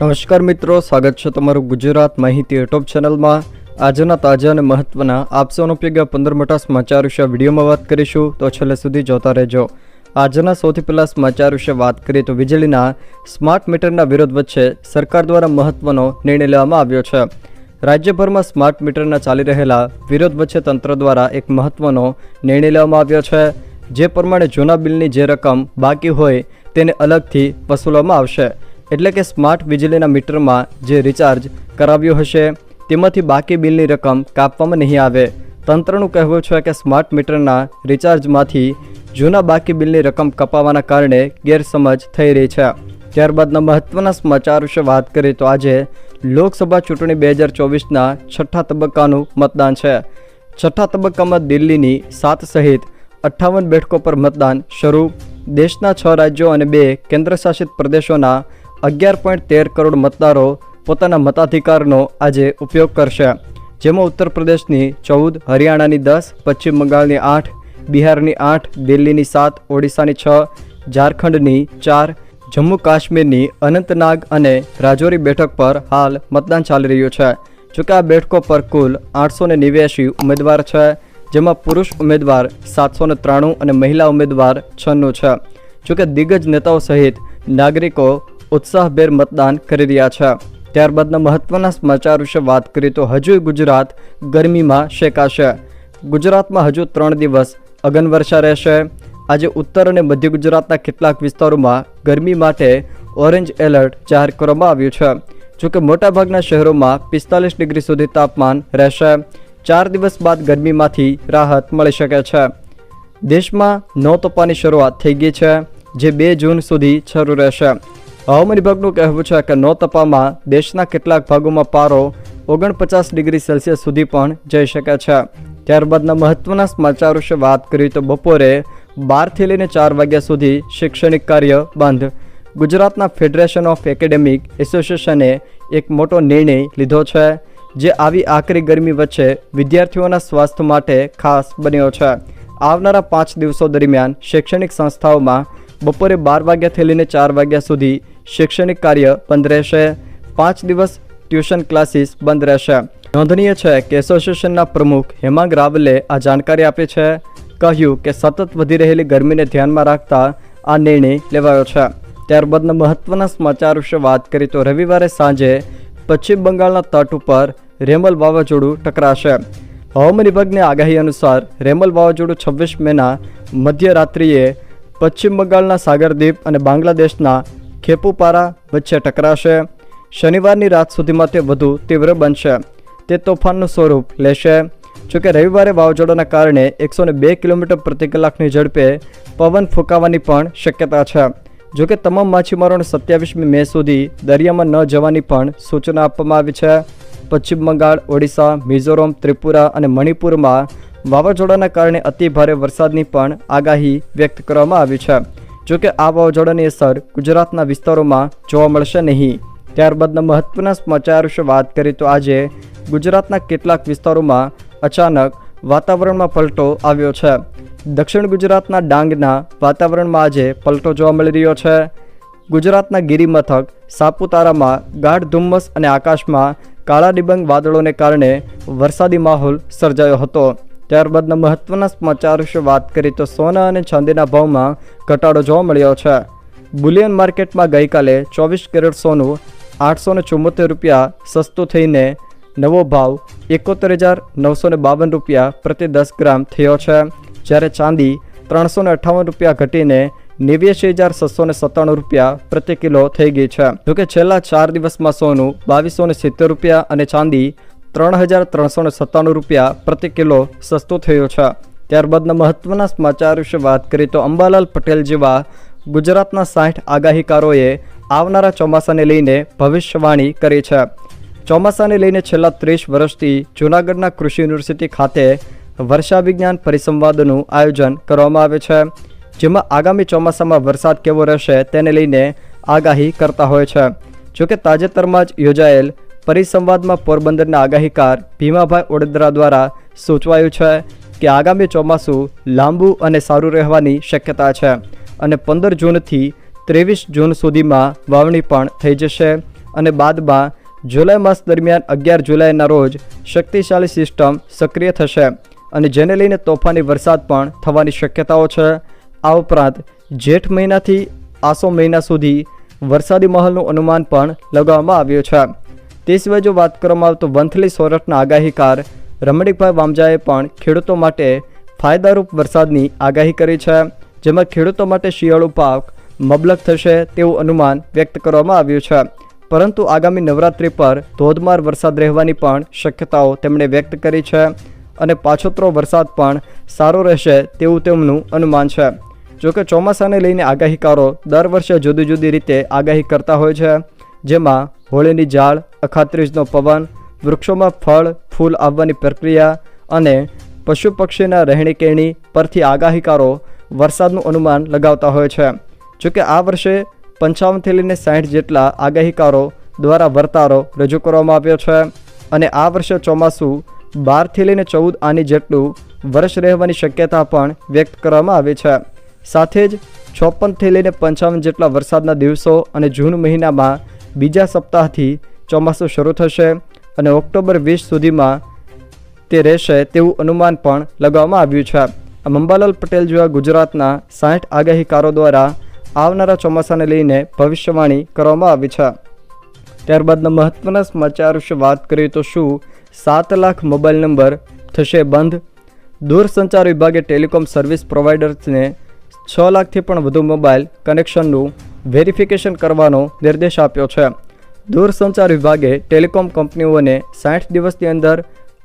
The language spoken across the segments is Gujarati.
નમસ્કાર મિત્રો, સ્વાગત છે તમારું ગુજરાત માહિતી યુટ્યુબ ચેનલમાં. આજના તાજા અને મહત્વના આપસોનો ઉપયોગ પંદર મોટા સમાચાર વિશે વિડીયોમાં વાત કરીશું, તો છેલ્લે સુધી જોતા રહેજો. આજના સૌથી પહેલાં સમાચાર વિશે વાત કરીએ તો વીજળીના સ્માર્ટ મીટરના વિરોધ વચ્ચે સરકાર દ્વારા મહત્વનો નિર્ણય લેવામાં આવ્યો છે. રાજ્યભરમાં સ્માર્ટ મીટરના ચાલી રહેલા વિરોધ વચ્ચે તંત્ર દ્વારા એક મહત્વનો નિર્ણય લેવામાં આવ્યો છે. જે પ્રમાણે જૂના બિલની જે રકમ બાકી હોય તેને અલગથી વસૂલવામાં આવશે. એટલે કે સ્માર્ટ વીજળીના મીટરમાં જે રિચાર્જ કરાવ્યું હશે, તેમાંથી બાકી બિલની રકમ કાપવામાં નહીં આવે. તંત્રનું કહેવું છે કે સ્માર્ટ મીટરના રિચાર્જમાંથી જૂના બાકી બિલની રકમ કપાવવાના કારણે ગેરસમજ થઈ રહી છે. ત્યારબાદના મહત્ત્વના સમાચાર વિશે વાત કરીએ તો આજે લોકસભા ચૂંટણી બે હજાર ચોવીસના છઠ્ઠા તબક્કાનું મતદાન છે. છઠ્ઠા તબક્કામાં દિલ્હીની સાત સહિત અઠ્ઠાવન બેઠકો પર મતદાન શરૂ. દેશના છ રાજ્યો અને બે કેન્દ્રશાસિત પ્રદેશોના અગિયાર પોઈન્ટ તેર કરોડ મતદારો પોતાના મતાધિકારનો આજે ઉપયોગ કરશે. જેમાં ઉત્તર પ્રદેશની ચૌદ, હરિયાણાની દસ, પશ્ચિમ બંગાળની આઠ, બિહારની આઠ, દિલ્હીની સાત, ઓડિશાની છ, ઝારખંડની ચાર જમ્મુ કાશ્મીરની અનંતનાગ અને રાજૌરી બેઠક પર હાલ મતદાન ચાલી રહ્યું છે. જોકે આ બેઠકો પર કુલ આઠસો નેવ્યાસી ઉમેદવાર છે, જેમાં પુરુષ ઉમેદવાર સાતસો ત્રાણું અને મહિલા ઉમેદવાર છન્નું છે. જોકે દિગ્ગજ નેતાઓ સહિત નાગરિકો ઉત્સાહભેર મતદાન કરી રહ્યા છે. ત્યારબાદના મહત્વના સમાચાર વિશે વાત કરીએ તો હજુ ગુજરાત ગરમીમાં શેકાશે. ગુજરાતમાં હજુ ત્રણ દિવસ અગનવર્ષા રહેશે. આજે ઉત્તર અને મધ્ય ગુજરાતના કેટલાક વિસ્તારોમાં ગરમી માટે ઓરેન્જ એલર્ટ જાહેર કરવામાં આવ્યું છે. જોકે મોટાભાગના શહેરોમાં પિસ્તાલીસ ડિગ્રી સુધી તાપમાન રહેશે. ચાર દિવસ બાદ ગરમીમાંથી રાહત મળી શકે છે. દેશમાં નવ તોફાની શરૂઆત થઈ ગઈ છે, જે બે જૂન સુધી શરૂ રહેશે. હવામાન વિભાગનું કહેવું છે કે નો તપામાં દેશના કેટલાક ભાગોમાં પારો ઓગણપચાસ ડિગ્રી સેલ્સિયસ સુધી પણ જઈ શકે છે. ત્યારબાદના મહત્વના સમાચાર વિશે વાત કરીએ તો બપોરે બારથી લઈને ચાર વાગ્યા સુધી શૈક્ષણિક કાર્ય બંધ. ગુજરાતના ફેડરેશન ઓફ એકેડેમિક એસોસિએશને એક મોટો નિર્ણય લીધો છે, જે આવી આકરી ગરમી વચ્ચે વિદ્યાર્થીઓના સ્વાસ્થ્ય માટે ખાસ બન્યો છે. આવનારા પાંચ દિવસો દરમિયાન શૈક્ષણિક સંસ્થાઓમાં બપોરે બાર વાગ્યાથી લઈને ચાર વાગ્યા સુધી શૈક્ષણિક કાર્ય બંધ રહેશે. પાંચ દિવસ ટ્યુશન ક્લાસીસ બંધ રહેશે. નોંધનીય છે કે એસોસિએશનના પ્રમુખ હેમાંગ રાવલે આ જાણકારી આપી છે. કહ્યું કે સતત વધી રહેલી ગરમીને ધ્યાનમાં રાખતા આ નિર્ણય લેવાયો છે. ત્યારબાદના મહત્વના સમાચાર વિશે વાત કરીએ તો રવિવારે સાંજે પશ્ચિમ બંગાળના તટ ઉપર રેમલ વાવાઝોડું ટકરાશે. હવામાન વિભાગની આગાહી અનુસાર રેમલ વાવાઝોડું છવ્વીસ મેના મધ્યરાત્રિએ પશ્ચિમ બંગાળના સાગરદ્વીપ અને બાંગ્લાદેશના ખેપુપારા વચ્ચે ટકરાશે. શનિવારની રાત સુધીમાં તે વધુ તીવ્ર બનશે. તે તોફાનનું સ્વરૂપ લેશે. જોકે રવિવારે વાવાઝોડાના કારણે એકસો બે કિલોમીટર પ્રતિ કલાકની ઝડપે પવન ફૂંકાવાની પણ શક્યતા છે. જોકે તમામ માછીમારોને સત્યાવીસમી મે સુધી દરિયામાં ન જવાની પણ સૂચના આપવામાં આવી છે. પશ્ચિમ બંગાળ, ઓડિશા, મિઝોરમ, ત્રિપુરા અને મણિપુરમાં વાવાઝોડાના કારણે અતિ ભારે વરસાદની પણ આગાહી વ્યક્ત કરવામાં આવી છે. જોકે આ વાવાઝોડાની અસર ગુજરાતના વિસ્તારોમાં જોવા મળશે નહીં. ત્યારબાદના મહત્વના સમાચાર વિશે વાત કરીએ તો આજે ગુજરાતના કેટલાક વિસ્તારોમાં અચાનક વાતાવરણમાં પલટો આવ્યો છે. દક્ષિણ ગુજરાતના ડાંગના વાતાવરણમાં આજે પલટો જોવા મળી રહ્યો છે. ગુજરાતના ગિરિમથક, સાપુતારામાં ગાઢ ધુમ્મસ અને આકાશમાં કાળા ડિબંગ વાદળોને કારણે વરસાદી માહોલ સર્જાયો હતો. ત્યારબાદના મહત્વના સમાચાર વિશે વાત કરીએ તો સોના અને ચાંદીના ભાવમાં ઘટાડો જોવા મળ્યો છે. બુલિયન માર્કેટમાં ગઈકાલે ચોવીસ કેરેટ સોનું, આઠસો ને ચુમ્મોતેર રૂપિયા સસ્તું થઈને નવો ભાવ એકોતેર હજાર નવસો ને બાવન રૂપિયા પ્રતિ દસ ગ્રામ થયો છે. જ્યારે ચાંદી ત્રણસો ને અઠ્ઠાવન રૂપિયા ઘટીને નેવ્યાસી હજાર છસો ને સત્તાણું રૂપિયા પ્રતિ કિલો થઈ ગઈ છે. જોકે છેલ્લા ચાર દિવસમાં સોનું બાવીસો ને સિત્તેર રૂપિયા અને ચાંદી ત્રણ હજાર ત્રણસો ને સત્તાણું રૂપિયા પ્રતિ કિલો સસ્તો થયો છે. ત્યારબાદના મહત્વના સમાચાર વિશે વાત કરીએ તો અંબાલાલ પટેલ જેવા ગુજરાતના સાઠ આગાહીકારોએ આવનારા ચોમાસાને લઈને ભવિષ્યવાણી કરી છે. ચોમાસાને લઈને છેલ્લા ત્રીસ વર્ષથી જૂનાગઢના કૃષિ યુનિવર્સિટી ખાતે વર્ષા વિજ્ઞાન પરિસંવાદનું આયોજન કરવામાં આવે છે. જેમાં આગામી ચોમાસામાં વરસાદ કેવો રહેશે તેને લઈને આગાહી કરતા હોય છે. જોકે તાજેતરમાં જ યોજાયેલ પરિસંવાદમાં પોરબંદરના આગાહીકાર ભીમાભાઈ ઓડદરા દ્વારા સૂચવાયું છે કે આગામી ચોમાસું લાંબુ અને સારું રહેવાની શક્યતા છે અને પંદર જૂનથી ત્રેવીસ જૂન સુધીમાં વાવણી પણ થઈ જશે અને બાદમાં જુલાઈ માસ દરમિયાન અગિયાર જુલાઈના રોજ શક્તિશાળી સિસ્ટમ સક્રિય થશે અને જેને લઈને તોફાની વરસાદ પણ થવાની શક્યતાઓ છે. આ ઉપરાંત જેઠ મહિનાથી આસો મહિના સુધી વરસાદી માહોલનું અનુમાન પણ લગાવવામાં આવ્યું છે. તે સિવાય જો વાત કરવામાં આવે તો વંથલી સોરઠના આગાહીકાર રમણીકભાઈ વામજાએ પણ ખેડૂતો માટે ફાયદારૂપ વરસાદની આગાહી કરી છે. જેમાં ખેડૂતો માટે શિયાળુ પાક મબલક થશે તેવું અનુમાન વ્યક્ત કરવામાં આવ્યું છે. પરંતુ આગામી નવરાત્રિ પર ધોધમાર વરસાદ રહેવાની પણ શક્યતાઓ તેમણે વ્યક્ત કરી છે અને પાછોતરો વરસાદ પણ સારો રહેશે તેવું તેમનું અનુમાન છે. જોકે ચોમાસાને લઈને આગાહીકારો દર વર્ષે જુદી જુદી રીતે આગાહી કરતા હોય છે. જેમાં હોળીની ઝાડ અખાત્રીજનો પવન, વૃક્ષોમાં ફળ, ફૂલ આવવાની પ્રક્રિયા અને પશુ પક્ષીના રહેણી કહેણી પરથી આગાહીકારો વરસાદનું અનુમાન લગાવતા હોય છે. જોકે આ વર્ષે પંચાવનથી લઈને સાહીઠ જેટલા આગાહીકારો દ્વારા વર્તારો રજૂ કરવામાં આવ્યો છે અને આ વર્ષે ચોમાસું બારથી લઈને ચૌદ આની જેટલું વર્ષ રહેવાની શક્યતા પણ વ્યક્ત કરવામાં આવી છે. સાથે જ છોપનથી લઈને પંચાવન જેટલા વરસાદના દિવસો અને જૂન મહિનામાં બીજા સપ્તાહથી ચોમાસું શરૂ થશે અને ઓક્ટોબર વીસ સુધીમાં તે રહેશે તેવું અનુમાન પણ લગાવવામાં આવ્યું છે. આ અંબાલાલ પટેલ જેવા ગુજરાતના સાઠ આગાહીકારો દ્વારા આવનારા ચોમાસાને લઈને ભવિષ્યવાણી કરવામાં આવી છે. ત્યારબાદના મહત્વના સમાચાર વિશે વાત કરીએ તો શું? સાત લાખ મોબાઈલ નંબર થશે બંધ. દૂરસંચાર વિભાગે ટેલિકોમ સર્વિસ પ્રોવાઈડર્સને છ લાખથી પણ વધુ મોબાઈલ કનેક્શનનું વેરિફિકેશન કરવાનો નિર્દેશ આપ્યો છે. દૂરસંચાર વિભાગે ટેલિકોમ કંપનીઓને સાઠ દિવસની અંદર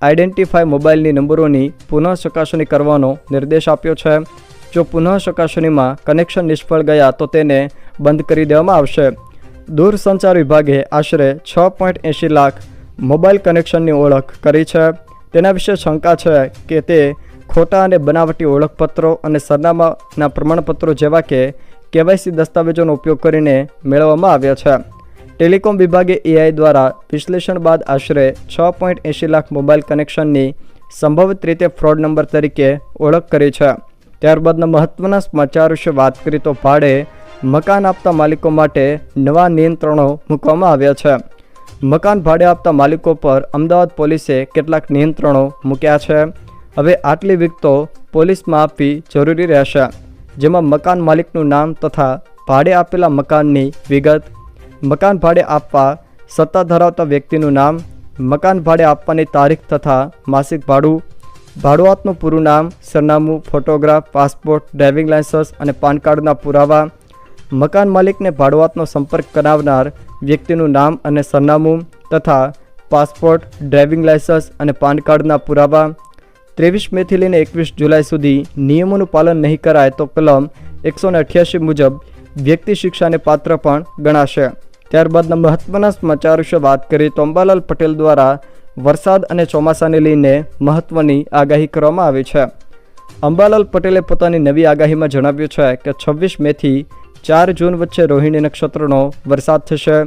આઈડેન્ટિફાય મોબાઈલની નંબરોની પુનઃ ચકાસણી કરવાનો નિર્દેશ આપ્યો છે. જો પુનઃ ચકાસણીમાં કનેક્શન નિષ્ફળ ગયા તો તેને બંધ કરી દેવામાં આવશે. દૂરસંચાર વિભાગે આશરે છ પોઈન્ટ એંશી લાખ મોબાઈલ કનેક્શનની ઓળખ કરી છે. તેના વિશે શંકા છે કે તે ખોટા અને બનાવટી ઓળખપત્રો અને સરનામાના પ્રમાણપત્રો જેવા કે કેવાયસી દસ્તાવેજોનો ઉપયોગ કરીને મેળવવામાં આવ્યા છે. ટેલિકોમ વિભાગે એઆઈ દ્વારા વિશ્લેષણ બાદ આશરે છ પોઈન્ટ એંશી લાખ મોબાઈલ કનેક્શનની સંભવિત રીતે ફ્રોડ નંબર તરીકે ઓળખ કરી છે. ત્યારબાદના મહત્ત્વના સમાચાર વિશે વાત કરી તો ભાડે મકાન આપતા માલિકો માટે નવા નિયંત્રણો મૂકવામાં આવ્યા છે. મકાન ભાડે આપતા માલિકો પર અમદાવાદ પોલીસે કેટલાક નિયંત્રણો મૂક્યા છે. હવે આટલી વિગતો પોલીસમાં આપવી જરૂરી રહેશે. જેમાં મકાન માલિકનું નામ તથા ભાડે આપેલા મકાનની વિગત, મકાન ભાડે આપવા સત્તા ધરાવતા વ્યક્તિનું નામ, મકાન ભાડે આપવાની તારીખ તથા માસિક ભાડું, ભાડુઆતનું પૂરું નામ, સરનામું, ફોટોગ્રાફ, પાસપોર્ટ, ડ્રાઇવિંગ લાયસન્સ અને પાન કાર્ડના પુરાવા, મકાન માલિકને ભાડુઆતનો સંપર્ક કરાવનાર વ્યક્તિનું નામ અને સરનામું તથા પાસપોર્ટ, ડ્રાઇવિંગ લાયસન્સ અને પાન કાર્ડના પુરાવા ત્રેવીસ મેથી લઈને એકવીસ જુલાઈ સુધી નિયમોનું પાલન નહીં કરાય તો કલમ એકસો અઠ્યાસી મુજબ વ્યક્તિ શિક્ષાને પાત્ર પણ ગણાશે. ત્યારબાદના મહત્વના સમાચાર વિશે વાત કરીએ તો અંબાલાલ પટેલ દ્વારા વરસાદ અને ચોમાસાને લઈને મહત્વની આગાહી કરવામાં આવી છે. અંબાલાલ પટેલે પોતાની નવી આગાહીમાં જણાવ્યું છે કે છવ્વીસ મેથી ચાર જૂન વચ્ચે રોહિણી નક્ષત્રનો વરસાદ થશે.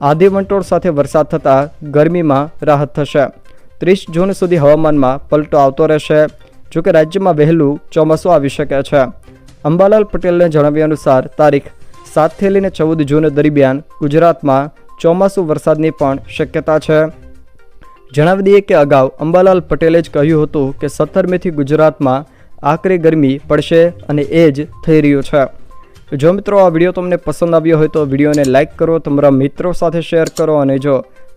આધી વંટોળ સાથે વરસાદ થતાં ગરમીમાં રાહત થશે. ત્રીસ જૂન સુધી હવામાનમાં પલટો આવતો રહેશે, જોકે રાજ્યમાં વહેલું ચોમાસું આવી શકે છે. અંબાલાલ પટેલને જણાવ્યા અનુસાર તારીખ સાતથી લઈને ચૌદ જૂન દરમિયાન ગુજરાતમાં ચોમાસું વરસાદની પણ શક્યતા છે. જણાવી દઈએ કે અગાઉ અંબાલાલ પટેલે જ કહ્યું હતું કે સત્તર મેથી ગુજરાતમાં આકરી ગરમી પડશે અને એ જ થઈ રહ્યું છે. જો મિત્રો આ વીડિયો તમને પસંદ આવ્યો હોય તો વિડીયોને લાઇક કરો, તમારા મિત્રો સાથે શેર કરો અને જો